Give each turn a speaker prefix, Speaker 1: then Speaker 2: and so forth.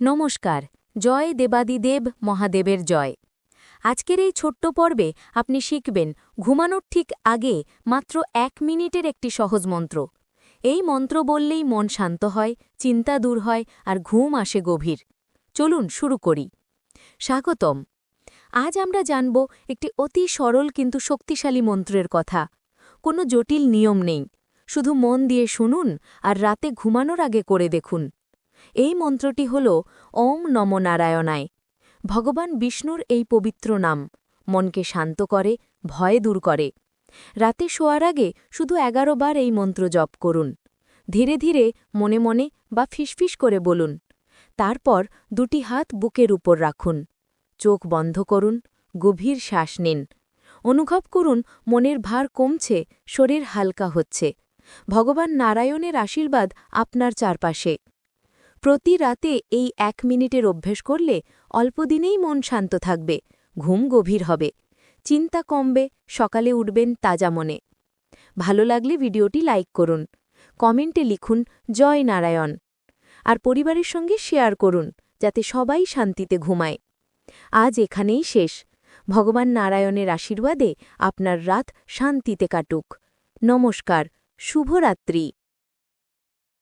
Speaker 1: নমস্কার, জয় দেবাদিদেব মহাদেবের জয়। আজকের এই ছোট্ট পর্বে আপনি শিখবেন, ঘুমানোর ঠিক আগে মাত্র এক মিনিটের একটি সহজ মন্ত্র। এই মন্ত্র বললেই মন শান্ত হয়, চিন্তা দূর হয় আর ঘুম আসে গভীর। চলুন শুরু করি। স্বাগতম। আজ আমরা জানব একটি অতি সরল কিন্তু শক্তিশালী মন্ত্রের কথা। কোনো জটিল নিয়ম নেই। শুধু মন দিয়ে শুনুন আর রাতে ঘুমানোর আগে করে দেখুন। এই মন্ত্রটি হল, ওম নম নারায়ণায়। ভগবান বিষ্ণুর এই পবিত্র নাম, মনকে শান্ত করে, ভয় দূর করে। রাতে শোয়ার আগে শুধু এগারো বার এই মন্ত্র জপ করুন। ধীরে ধীরে মনে মনে বা ফিসফিস করে বলুন। তারপর দুটি হাত বুকের উপর রাখুন। চোখ বন্ধ করুন, গভীর শ্বাস নিন। অনুভব করুন মনের ভার কমছে, শরীর হালকা হচ্ছে। ভগবান নারায়ণের আশীর্বাদ আপনার চারপাশে। প্রতি রাতে এই এক মিনিটের অভ্যেস করলে অল্পদিনেই মন শান্ত থাকবে, ঘুম গভীর হবে। চিন্তা কমবে, সকালে উঠবেন তাজা মনে। ভালো লাগলে ভিডিওটি লাইক করুন, কমেন্টে লিখুন, জয় নারায়ণ আর পরিবারের সঙ্গে শেয়ার করুন, যাতে সবাই শান্তিতে ঘুমায়। আজ এখানেই শেষ। ভগবান নারায়ণের আশীর্বাদে আপনার রাত শান্তিতে কাটুক। নমস্কার, শুভরাত্রি।